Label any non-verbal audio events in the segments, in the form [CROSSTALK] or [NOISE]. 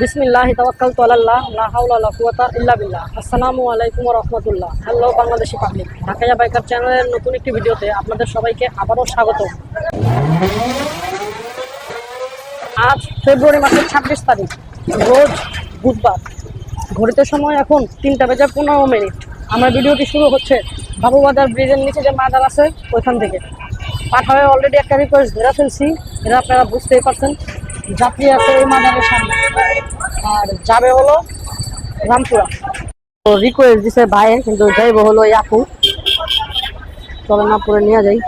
বিসমিল্লাহ বিল্লাহ। Hello Bangladeshi biker চ্যানেলের নতুন একটি ভিডিওতে আপনাদের সবাইকে আবারও স্বাগত। আজ ফেব্রুয়ারি মাসের ছাব্বিশ তারিখ, রোজ বুধবার। ঘড়িতে সময় এখন তিনটা বেজে পনেরো মিনিট। আমার ভিডিওটি শুরু হচ্ছে বাবুবাজার ব্রিজের নিচে যে মাদার আছে, ওইখান থেকে। পাঠাবে অলরেডি একটা রিকোয়েস্ট ধরে ফেলছি এটা আপনারা বুঝতেই পারছেন, যাত্রী আছে এই মাদারের সামনে। আর যাবে হলো রামপুরা। তো রিকোয়েস্ট দিছে ভাই কিন্তু যাইব হলো এই আপু। চলেন রামপুরে নিয়ে যাই।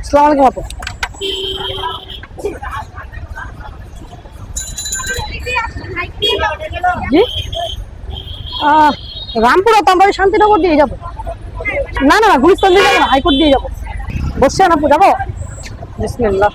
আসসালামু আলাইকুম আপু। জি? রামপুর আমরা শান্তিনগর দিয়ে যাব। না না না, গুলিস্তান দিয়ে যাব না হাইকোর্ট দিয়ে যাব। বসছেন আপু, যাব? বিসমিল্লাহ।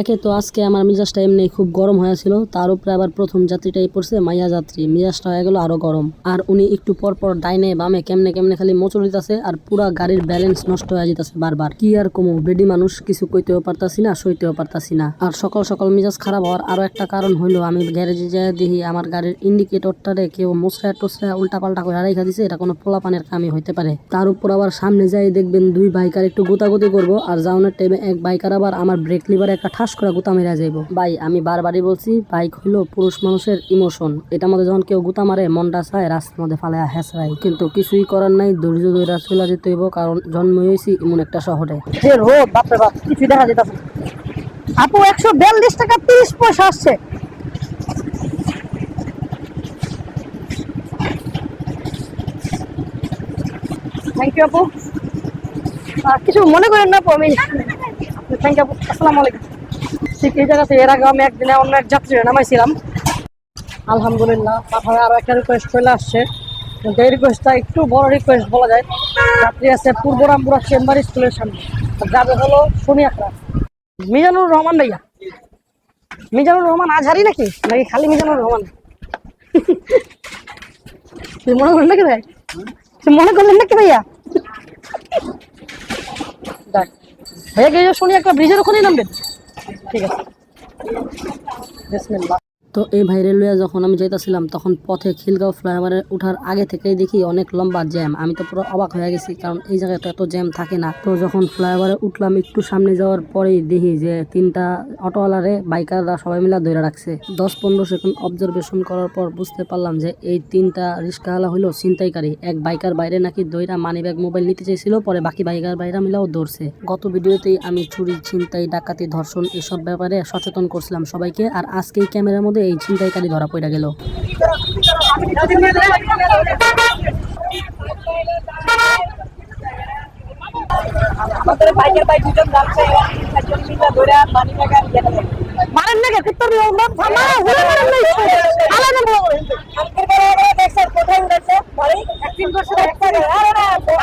একে তো আজকে আমার মিজাজটা এমনি খুব গরম হয়েছিল, তার উপরে আবার প্রথম যাত্রীটাই পড়ছে মাইয়া যাত্রী। মিজাজটা হয়ে গেল আরও গরম। আর উনি একটু পর পর ডাইনে বামে কেমনে কেমনে খালি মোচড় দিতেছে আর পুরা গাড়ির ব্যালেন্স নষ্ট হয়ে যেতেছে বারবার। কি আর কমো, বেডি মানুষ, কিছু কইতেও পারতাছি না, সইতেও পারতাছি না। আর সকাল সকাল মিজাজ খারাপ হওয়ার আরও একটা কারণ হইল, আমি গ্যারেজে যাই দেখি আমার গাড়ির ইন্ডিকেটরটারে কেউ মোসরা টোসরা উল্টা পাল্টা করে রাইখা দিছে, এটা কোনো পোলাপানের কামই হইতে পারে। তার উপর আবার সামনে যাই দেখবেন দুই বাইকার একটু গোতাগুতি করব, আর যাওয়ানোর টাইমে এক বাইকার আবার আমার ব্রেক লিভারে একটা ঠাস করে গুতা মেরা যাইবো। ভাই, আমি বারবারই বলছি, বাইক হইল পুরুষ মানুষের ইমোশন। এটা মধ্যে যখন কেউ গুতা মারে, মনটা চায়, রাস্তার মধ্যে ফালে হেসরাই কিন্তু কিছুই করার নাই, ধৈর্য ধৈর্য চলে যেতে হইব, কারণ জন্ম হয়েছি এমন একটা শহরে। রোদ দেখা যেতেছে আপু, একশো বিয়াল্লিশ টাকা তিরিশ পয়সা আসছে। আপু। কিছু মনে করেন না আপু, আমি থ্যাংক ইউ আপু। আসসালামু আলাইকুম। ঠিক এই জায়গাতে এর আগে আমি একদিনে অন্য এক যাত্রী নামাইছিলাম। আলহামদুলিল্লাহ, পাঠায় আরও একটা রিকোয়েস্ট চলে আসছে। কিন্তু এই রিকোয়েস্টটা একটু বড় রিকোয়েস্ট বলা যায়। যাত্রী আছে পূর্ব রামপুরা চেম্বার স্কুলের সামনে। যাবে হলো সোনিয়াকড়া মিজানুর রহমান ভাইয়া। মিজানুর রহমান আজহারি নাকি? নাকি খালি মিজানুর রহমান? মনে করলেন নাকি ভাই? মনে করলেন নাকি ভাইয়া? দেখ, ভাইয়া গিয়ে একটা ব্রিজের ওখানেই নামবেন? ঠিক আছে। বিসমিল্লাহ। তো এই ভাইরে লইয়া যখন আমি যাইতাছিলাম, তখন পথে খিলগাঁও ফ্লাইওভারে ওঠার আগে থেকেই দেখি অনেক লম্বা জ্যাম। আমি তো পুরো অবাক হয়ে গেছি, কারণ এই জায়গায় তো এত জ্যাম থাকে না। তো যখন ফ্লাইওভারে উঠলাম, একটু সামনে যাওয়ার পরেই দেখি যে তিনটা অটোওয়ালারে বাইকাররা সবাই মিলে ধরে রাখছে। দশ পনেরো সেকেন্ড অবজারভেশন করার পর বুঝতে পারলাম যে এই তিনটা রিক্সাওয়ালা হলো ছিনতাইকারী। এক বাইকার বাইরে নাকি দইরা মানি ব্যাগ মোবাইল নিতে চাইছিল, পরে বাকি বাইকার বাইরা মিলাও ধরছে। গত ভিডিওতেই আমি চুরি, ছিনতাই, ডাকাতি, ধর্ষণ এসব ব্যাপারে সচেতন করছিলাম সবাইকে, আর আজকে এই ক্যামেরার মধ্যে এই ছিনতাইকারী ধরা পড়ে গেল মানি ইয়ে মারেন কুত্তর থামা হুলে মারেন না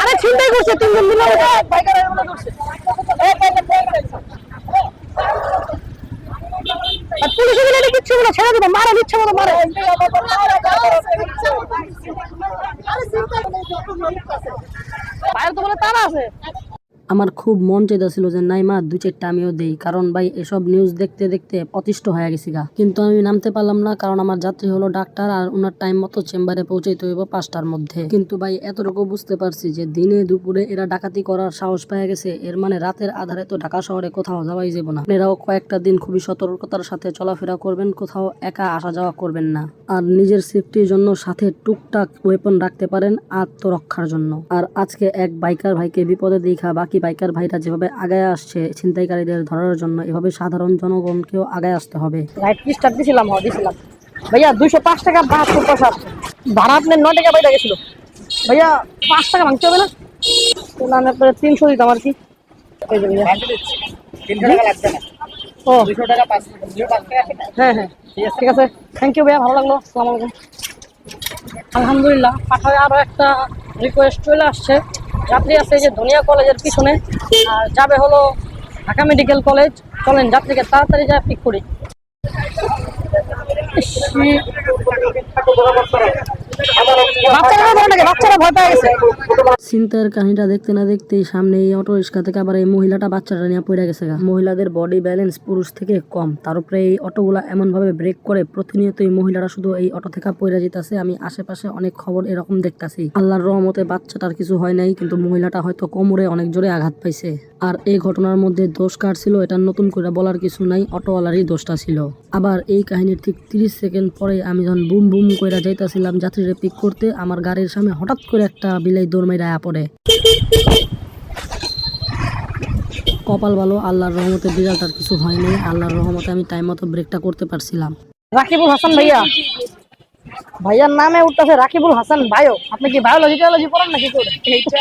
আরে ছিনতাই করছে তিনজন মিলে করছে এই বাইকের ফেল করেছে আর পুলিশগুলো কিচ্ছু বলে ছেড়ে দেবো মারেন ইচ্ছে মতো মারে বাইরে তো বলে তারা আছে। আমার খুব মন চাইতেছিল যে, নাই মা দু চারটা আমিও দেই। কারণ ভাই, এসব নিউজ দেখতে দেখতে অতিষ্ঠ হয়ে গেছি গা। কিন্তু আমি নামতে পারলাম না, কারণ আমার যাত্রী হলো ডাক্তার আর ওনার টাইম মতো চেম্বারে পৌঁছাইতে হইব পাঁচটার মধ্যে। কিন্তু ভাই, এতটুকু বুঝতে পারছি যে, দিনে দুপুরে এরা ডাকাতি করার সাহস পেয়ে গেছে। এর মানে রাতের আধারে তো ঢাকা শহরে কোথাও যাওয়াই যাব না। এরাও কয়েকটা দিন খুবই সতর্কতার সাথে চলাফেরা করবেন, কোথাও একা আসা যাওয়া করবেন না। আর নিজের সেফটির জন্য সাথে টুকটাক ওয়েপন রাখতে পারেন আত্মরক্ষার জন্য। আর আজকে এক বাইকার ভাইকে বিপদে দেখা বাকি বাইকার ভাইরা যেভাবে আগায় আসছে ছিনতাইকারীদের ধরার জন্য এভাবে সাধারণ জনগণকেও আগায় আসতে হবে। রাইট স্টার দিছিলাম হ্যাঁ দিছিলাম। ভাইয়া দুইশো পাঁচ টাকা বাহাত্তর পয়সা ভাড়া আপনার নয় টাকা বাইরে গেছিল। ভাইয়া পাঁচ টাকা ভাঙতে হবে না? না আপনার তিনশো দিতাম আর কি। এই যে ভাইয়া। তিনশো টাকা লাগবে না। ও। হ্যাঁ হ্যাঁ ঠিক আছে থ্যাংক ইউ ভাইয়া ভালো লাগল। আসসালামু আলাইকুম। আলহামদুলিল্লাহ পাঠায় আরও একটা রিকোয়েস্ট চলে আসছে। যাত্রী আছে যে ধনিয়া কলেজের পিছনে। আর যাবে হলো ঢাকা মেডিকেল কলেজ। চলেন যাত্রীকে তাড়াতাড়ি যা পিক করি। চিন্তার কাহিনীটা দেখতে না দেখতেই সামনে এই অটো রিক্সা থেকে আবার এই মহিলাটা বাচ্চাটা নিয়ে পড়ে গেছে মহিলাদের বডি ব্যালেন্স পুরুষ থেকে কম। তার উপরে এই অটোগুলা এমন ভাবে ব্রেক করে মহিলারা শুধু এই অটো থেকে পড়ে যেতেছে। আমি আশেপাশে অনেক খবর এরকম দেখতাছি। আল্লাহর রহমতে বাচ্চাটার কিছু হয় নাই, কিন্তু মহিলাটা হয়তো কোমরে অনেক জোরে আঘাত পাইছে। আর এই ঘটনার মধ্যে দোষ কার ছিল এটা নতুন করে বলার কিছু নাই, অটোওয়ালারই দোষটা ছিল। আবার এই কাহিনীর ঠিক তিরিশ সেকেন্ড পরে আমি যখন বুম বুম কইরা যাইতাছিলাম যাত্রীরা পিক করতে আমার গাড়ির সামনে হঠাৎ করে একটা বিলাই দৌড় মাইরা আয়া পড়ে। কপাল ভালো আল্লাহর রহমতে বিড়ালটার কিছু হয়নি আল্লাহর রহমতে আমি টাইম মতো ব্রেকটা করতে পারছিলাম। রাকিবুল হাসান ভাইয়া। ভাইয়ার নামে উঠতেছে রাকিবুল হাসান ভাইও। আপনি কি বায়োলজি টিওলজি পড়েন নাকি এইটা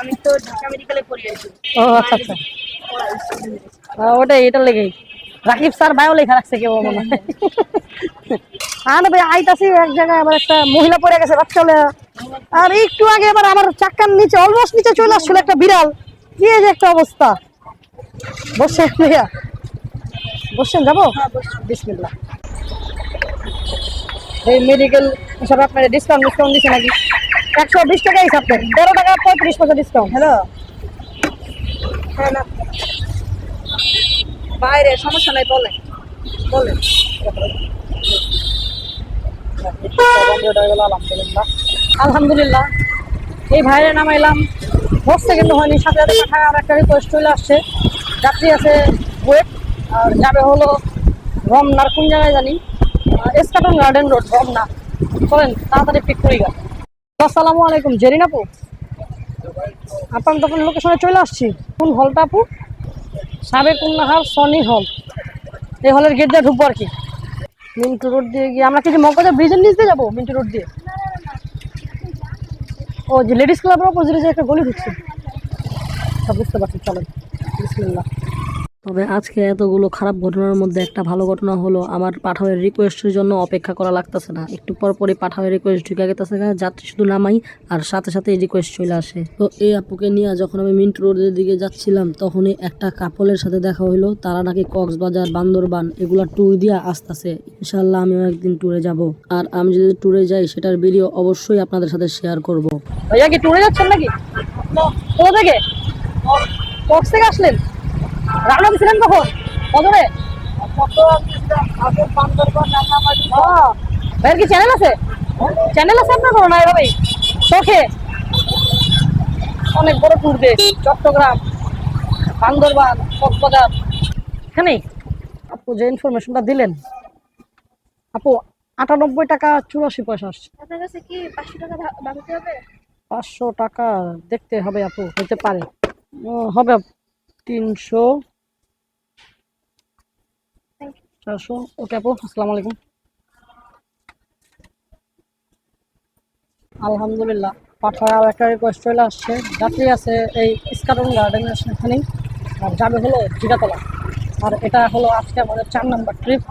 আমি তো ঢাকা মেডিকেলে পড়ি আছি ও আচ্ছা আচ্ছা। ওটাই এটা লেগেই। রাকিব স্যার বায়ো লেখা রাখছে কেউ মনে হয়। আর ভাই আইতাছি এক জায়গায় আবার একটা মহিলা পড়ে গেছে বাচ্চা আর একটু আগে আবার আমার চাক্কার নিচে অলমোস্ট নিচে চলে আসছিল একটা বিড়াল। কি যে একটা অবস্থা? বসছেন ভাইয়া। বসছেন যাব? বিসমিল্লাহ। এই মেডিকেল হিসাবে আপনার ডিসকাউন্ট ডিসকাউন্ট দিচ্ছে নাকি? একশো বিশ টাকা হিসাব তেরো টাকা পঁয়ত্রিশ পয়সা ডিসকাউন্ট হ্যালো হ্যাঁ না। বাইরে, সমস্যা নাই বলে বলে আলহামদুলিল্লাহ। এই ভাইয়ের নামাইলাম। বসতে কিন্তু হয়নি, সাথে সাথে পাঠায় আর একটা রিকোয়েস্ট চলে আসছে। যাত্রী আছে ওয়েট আর যাবে হলো রমনার, কোন জায়গায় জানি? Eskaton garden road, Ramna. চলেন, তাড়াতাড়ি পিক করি গা। আসসালামু আলাইকুম, জেরিন আপু। আপনার তখন লোকেশনে চলে আসছি। কোন হলটা আপু? সাবেক উন্নাহার সনি হল। এই হলের গেট দিয়ে ঢুকবো আর কি। মিন্টু রোড দিয়ে গিয়ে আমরা কিছু মগবাজার ব্রিজের নিচ দিয়ে যাব মিন্টু রোড দিয়ে? ও, যে লেডিস ক্লাবের অপোজিটে যে একটা গলি ঢুকছে। বুঝতে পারছি চলেন। বিসমিল্লাহ। তবে আজকে এতগুলো খারাপ ঘটনার মধ্যে একটা ভালো ঘটনা হলো, আমার পাঠাওয়ের রিকোয়েস্টের জন্য অপেক্ষা করা লাগতেছে না। একটু পর পরই পাঠাওয়ের রিকোয়েস্ট ঢুকে গেতেছে যাত্রী শুধু নামাই আর সাথে সাথে রিকোয়েস্ট চলে আসে। তো এই আপুকে নিয়ে যখন আমি মিন্ট রোডের দিকে যাচ্ছিলাম, তখনই একটা কাপলের সাথে দেখা হইল। তারা নাকি কক্সবাজার, বান্দরবান এগুলা ট্যুর দিয়ে আসতেছে। ইনশাল্লাহ আমিও একদিন ট্যুরে যাব। আর আমি যদি ট্যুরে যাই, সেটার ভিডিও অবশ্যই আপনাদের সাথে শেয়ার করব। ভাইয়া কি ট্যুরে যাচ্ছেন নাকি? কোথা থেকে? কক্স থেকে আসলেন? রান্না দিয়েছিলেন কখন? কদরে? ভাইয়ের কি চ্যানেল আছে? চ্যানেল আছে আপনার কোনো? না এভাবেই শখে অনেক বড় ট্যুর চট্টগ্রাম বান্দরবান কক্সবাজার। এখানেই আপু যে ইনফরমেশনটা দিলেন। আপু আটানব্বই টাকা চুরাশি পয়সা আসছে। আপনার কাছে কি পাঁচশো টাকা বাড়াতে হবে? পাঁচশো টাকা দেখতে হবে আপু হতে পারে। হবে তিনশো চারশো। ওকে আপু, আসসালামু আলাইকুম। আলহামদুলিল্লাহ পাঠায় একটা রিকোয়েস্ট চলে আসছে। যাত্রী আছে এই স্কাটন গার্ডেনের সেখানেই আর যাবে হলো জিরাতলা। আর এটা হলো আজকে আমাদের চার নম্বর ট্রিপ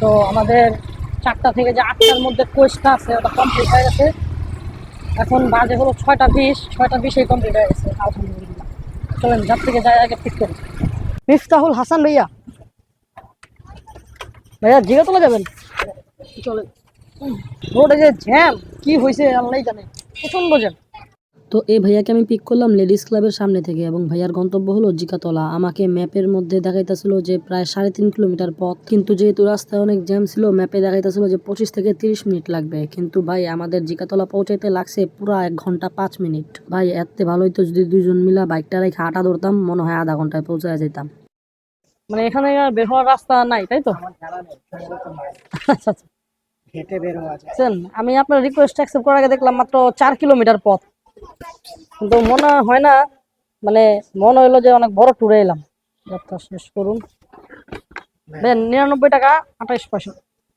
তো আমাদের চারটা থেকে যে আটটার মধ্যে কোয়েস্টটা আছে, ওটা কমপ্লিট হয়ে গেছে। এখন বাজে হলো ছয়টা বিশ। ছয়টা বিশেই কমপ্লিট হয়ে গেছে, আলহামদুলিল্লাহ। চলেন যার থেকে যাই আগে পিক করি। মিফতাহুল হাসান ভাইয়া। ভাইয়া জিগাতলা যাবেন? চলেন। রোডে যে জ্যাম কি হয়েছে আল্লাহ জানে। প্রচণ্ড জ্যাম। তো এই ভাইয়াকে আমি পিক করলাম লেডিস ক্লাবের সামনে থেকে এবং ভাইয়ার গন্তব্য হলো জিকাতলা। আমাকে ম্যাপের মধ্যে দেখাইতেছিল যে প্রায় সাড়ে তিন কিলোমিটার পথ। কিন্তু যেহেতু রাস্তায় অনেক জ্যাম ছিল ম্যাপে দেখাইতেছিল যে পঁচিশ থেকে তিরিশ মিনিট লাগবে। কিন্তু ভাই আমাদের জিকাতলা পৌঁছাইতে লাগছে পুরো এক ঘণ্টা পাঁচ মিনিট। ভাই এত ভালোই তো যদি দুইজন মিলা বাইকটা রেখে হাঁটা ধরতাম মনে হয় আধা ঘন্টায় পৌঁছে যেতাম মানে এখানে আর বের হওয়ার রাস্তা নাই তাই তো? আচ্ছা আচ্ছা। আমি আপনার রিকোয়েস্ট অ্যাকসেপ্ট করার আগে দেখলাম মাত্র চার কিলোমিটার পথ। কিন্তু মনে হয় না মানে মনে হইল যে অনেক বড় ট্যুরে এলাম। যাত্রা শেষ করুন। নিরানব্বই টাকা আঠাইশ পয়সা।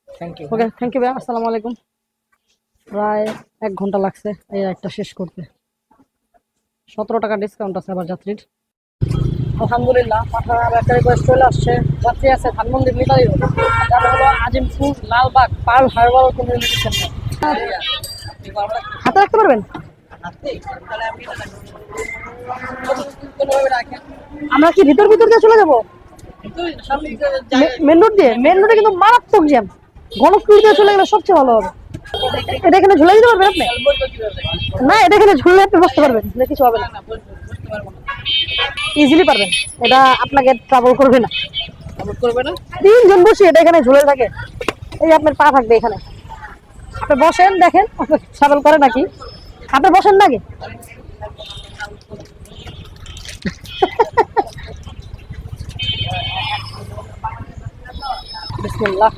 Thank you okay thank you ভাই আসসালামু আলাইকুম। প্রায় এক ঘণ্টা লাগছে এই রাইডটা শেষ করতে। সতেরো টাকা ডিসকাউন্ট আছে আবার যাত্রীর। আলহামদুলিল্লাহ পাঠার একটা রিকোয়েস্ট চলে আসছে। যাত্রী আছে ধানমন্দির মিতালি রোড যার হলো Azimpur Lalbagh pearl herbal community centre হাতে রাখতে পারবেন? আমরা কি ভিতর ভিতর দিয়ে চলে যাব? মেন রোড দিয়ে? মেন রোডে কিন্তু মারাত্মক জ্যাম গণপুর দিয়ে চলে গেলে সবচেয়ে ভালো হবে। এটা এখানে ঝুলে দিতে পারবেন আপনি? না, এটা এখানে ঝুললে আপনি বসতে পারবেন, না কিছু হবে না। ইজিলি পারবেন। এটা আপনাকে ট্রাভেল করবে না। তিনজন বসে এটা এখানে ঝুলে থাকে। এই আপনার পা থাকবে এখানে। আপনি বসেন, দেখেন ট্রাভেল করে নাকি? আপনি বসেন বিসমিল্লাহ।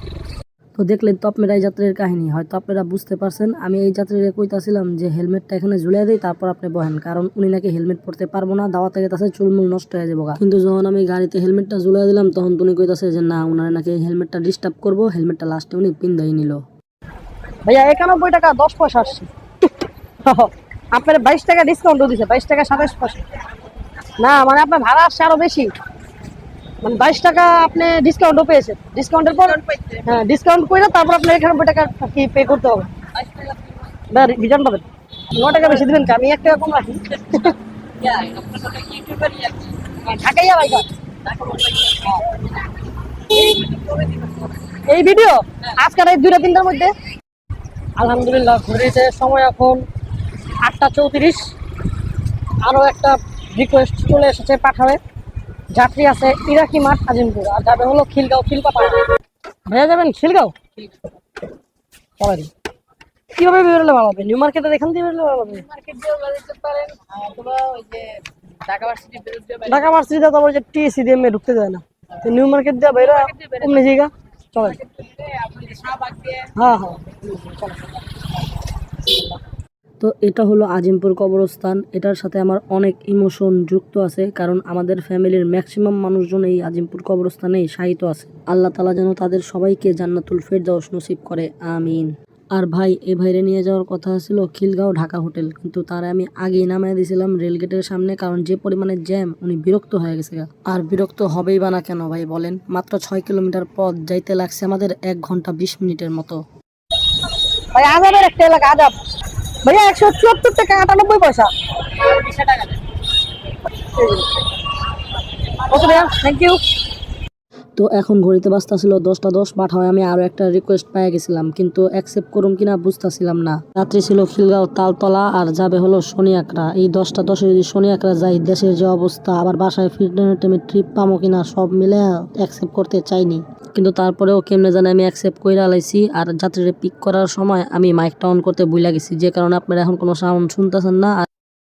তো দেখলেন তো আপনারা এই যাত্রীর কাহিনী হয়তো আপনারা বুঝতে পারছেন। আমি এই যাত্রীরে কইতাছিলাম যে হেলমেটটা এখানে ঝুলিয়ে দিই তারপর আপনি বহেন। কারণ উনি নাকি হেলমেট পরতে পারব না দাওয়াতে গেছে চুলমুল নষ্ট হয়ে যাব কিন্তু যখন আমি গাড়িতে হেলমেটটা ঝুলিয়ে দিলাম তখন উনি কইতাছে যে না উনার নাকি হেলমেটটা ডিস্টার্ব করব হেলমেটটা লাস্টে উনি পিন্দাই নিল। ভাইয়া একানব্বই টাকা দশ পয়সা আসছে। [LAUGHS] আপনার বাইশ টাকা ডিসকাউন্টও দিছে বাইশ টাকা সাতাশ পয়সা। না মানে আপনার ভাড়া আসছে আরও বেশি। মানে বাইশ টাকা আপনি ডিসকাউন্টও পেয়েছেন। ডিসকাউন্টের পর হ্যাঁ ডিসকাউন্ট করে তারপর আপনার একানব্বই টাকা কি পে করতে হবে। না রিটার্ন পাবেন। ন টাকা বেশি দিবেন? আমি এক টাকা কম রাখি। ঢাকাইয়া ভাই এই ভিডিও আজকের এই দুইটা তিনটার মধ্যে। আলহামদুলিল্লাহ ঘুরিতে সময় এখন আটটা চৌত্রিশ। আরও একটা রিকোয়েস্ট চলে এসেছে পাঠাবে। যাত্রী আছে ইরাকি মাঠ আজিমপুর। আর যাবে হলো খিলগাঁও খিলপাতা ভাইয়া যাবেন খিলগাঁও? চলেন কীভাবে বেরোলে ভালো হবে? নিউ মার্কেটের এখান থেকে বেরোলে ভালো হবে? মার্কেট দিয়ে পারেন। অথবা ওই যে ঢাকা বিরুদ্ধে ঢাকা ভার্সিটিতে যে টিএসি দিয়ে ঢুকতে দেয় না। তো নিউ মার্কেট দিয়ে বেরো অন্য জায়গা। চলেন হ্যাঁ হ্যাঁ। চলো তো এটা হলো আজিমপুর কবরস্থান। এটার সাথে আমার অনেক ইমোশন যুক্ত আছে, কারণ আমাদের ফ্যামিলির ম্যাক্সিমাম মানুষজন এই আজিমপুর কবরস্থানেই শায়িত আছে। আল্লাহ তালা যেন তাদের সবাইকে জান্নাতুল ফের ফেরদাউস নসিব করে, আমিন। আর ভাই এ ভাইরে নিয়ে যাওয়ার কথা ছিল খিলগাঁও ঢাকা হোটেল, কিন্তু তারে আমি আগেই নামায় দিয়েছিলাম রেলগেটের সামনে, কারণ যে পরিমাণে জ্যাম, উনি বিরক্ত হয়ে গেছে আর বিরক্ত হবেই বা না কেন ভাই বলেন? মাত্র ছয় কিলোমিটার পথ যাইতে লাগছে আমাদের এক ঘণ্টা বিশ মিনিটের মতো। ভাই আজাবের একটা এলাকা আজাব ভাইয়া একশো চুয়াত্তর টাকা আটানব্বই পয়সা। দেন ওকে ভাইয়া থ্যাংক ইউ তো এখন ঘড়িতে বাজতেছিল দশটা দশ হয় আমি আরও একটা রিকোয়েস্ট পেয়ে গেছিলাম, কিন্তু অ্যাকসেপ্ট করুম কিনা বুঝতেছিলাম না। রাত্রি ছিল খিলগাঁও তালতলা আর যাবে হলো শনিয়াকড়া এই দশটা দশে যদি শনিয়াকড়া যাই, দেশের যে অবস্থা, আবার বাসায় ফিরতে টাইমে ট্রিপ পামো কিনা সব মিলে অ্যাকসেপ্ট করতে চাইনি। কিন্তু তারপরেও কেমনে জানে আমি অ্যাকসেপ্ট করে আলাইছি আর যাত্রীরা পিক করার সময় আমি মাইকটা অন করতে ভুলে গেছি, যে কারণে আপনারা এখন কোনো সাউন্ড শুনতেছেন না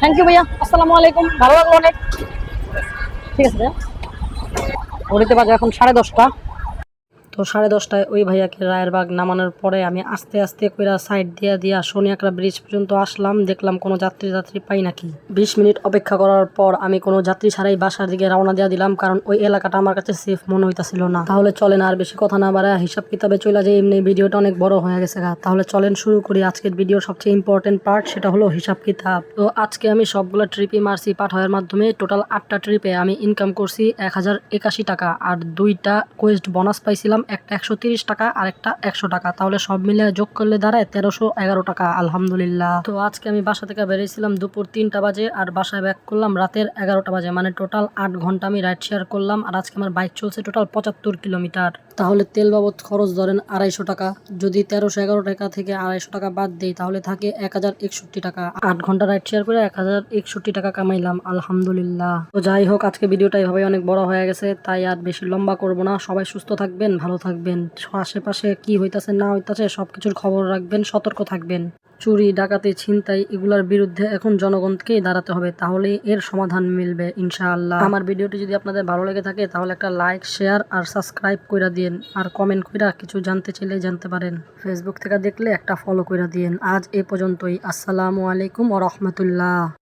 থ্যাংক ইউ ভাইয়া। আসসালামু আলাইকুম। ভালো লাগল অনেক? ঠিক আছে, ভাইয়া। ঘড়িতে বাজে এখন সাড়ে দশটা। তো সাড়ে দশটায় ওই ভাইয়াকে রায়ের রায়েরবাগ নামানোর পরে আমি আস্তে আস্তে কইরা সাইড দিয়া দিয়া সোনিয়াকড়া ব্রিজ পর্যন্ত আসলাম, দেখলাম কোনো যাত্রী যাত্রী পাই নাকি। বিশ মিনিট অপেক্ষা করার পর আমি কোনো যাত্রী ছাড়াই বাসার দিকে রওনা দিয়া দিলাম, কারণ ওই এলাকাটা আমার কাছে সেফ মনে হইতাছিল না। তাহলে চলেন আর বেশি কথা না বাড়ায় হিসাব কিতাবে চলে যায় এমনি ভিডিওটা অনেক বড় হয়ে গেছে গা। তাহলে চলেন শুরু করি আজকের ভিডিওর সবচেয়ে ইম্পর্টেন্ট পার্ট সেটা হলো হিসাব কিতাব। তো আজকে আমি সবগুলো ট্রিপই মারছি পাঠাওয়ার মাধ্যমে টোটাল আটটা ট্রিপে আমি ইনকাম করছি এক হাজার একাশি টাকা, আর দুইটা কোয়েস্ট বোনাস পাইছিলাম একটা একশো তিরিশ টাকা আর একটা একশো টাকা। তাহলে সব মিলে যোগ করলে দাঁড়ায় তেরোশো এগারো টাকা, আলহামদুলিল্লাহ। তো আজকে আমি বাসা থেকে বেরিয়েছিলাম দুপুর তিনটা বাজে আর বাসায় ব্যাক করলাম রাতের এগারোটা বাজে। মানে টোটাল আট ঘণ্টা আমি রাইড শেয়ার করলাম আর আজকে আমার বাইক চলছে টোটাল পঁচাত্তর কিলোমিটার। তাহলে তেল বাবদ খরচ ধরেন আড়াইশো টাকা। যদি তেরোশো এগারো টাকা থেকে আড়াইশো টাকা বাদ দিই, তাহলে থাকে এক হাজার একষট্টি টাকা। আট ঘণ্টা রাইড শেয়ার করে এক হাজার একষট্টি টাকা কামাইলাম, আলহামদুলিল্লাহ। তো যাই হোক, আজকে ভিডিওটা এভাবে অনেক বড় হয়ে গেছে, তাই আর বেশি লম্বা করব না। সবাই সুস্থ থাকবেন, ভালো থাকবেন, আশেপাশে কি হইতাছে, না হইতাছে, সবকিছুর খবর রাখবেন, সতর্ক থাকবেন। চুরি, ডাকাতি, ছিনতাই এগুলোর বিরুদ্ধে এখন জনগণকেই দাঁড়াতে হবে তাহলে এর সমাধান মিলবে, ইনশাআল্লাহ। আমার ভিডিওটি যদি আপনাদের ভালো লেগে থাকে, তাহলে একটা লাইক, শেয়ার আর সাবস্ক্রাইব কইরা দিন আর কমেন্ট কইরা কিছু জানতে চাইলে জানতে পারেন। ফেসবুক থেকে দেখলে একটা ফলো কইরা দিন আজ এ পর্যন্তই। আসসালামু আলাইকুম ও রহমতুল্লাহ।